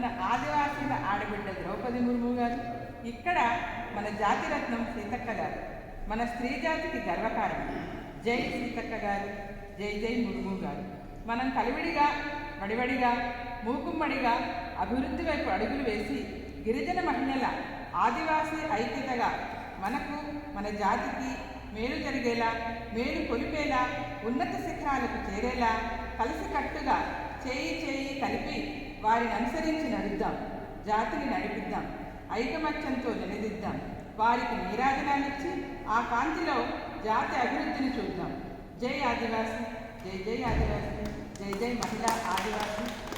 మన ఆదివాసీల ఆడబిడ్డ ద్రౌపది ముర్ము గారు ఇక్కడ మన జాతిరత్నం సీతక్క గారు మన స్త్రీ జాతికి గర్వకారణం. జై సీతక్క గారు జై జై ముర్ము గారు. మనం కలివిడిగా వడివడిగా మూకుమ్మడిగా అభివృద్ధి వైపు అడుగులు వేసి గిరిజన మహిళల ఆదివాసీ ఐక్యతగా మనకు మన జాతికి మేలు జరిగేలా మేలు కొలిపేలా ఉన్నత శిఖరాలకు చేరేలా కలిసికట్టుగా చేయి చేయి కలిపి వారిని అనుసరించి నడుద్దాం. జాతిని నడిపిద్దాం. ఐకమత్యంతో నిలదిద్దాం వారికి నీరాజనాన్నిచ్చి ఆ కాంతిలో జాతి అభివృద్ధిని చూద్దాం. జై ఆదివాసి జై జై ఆదివాసి జై జై మహిళా ఆదివాసి.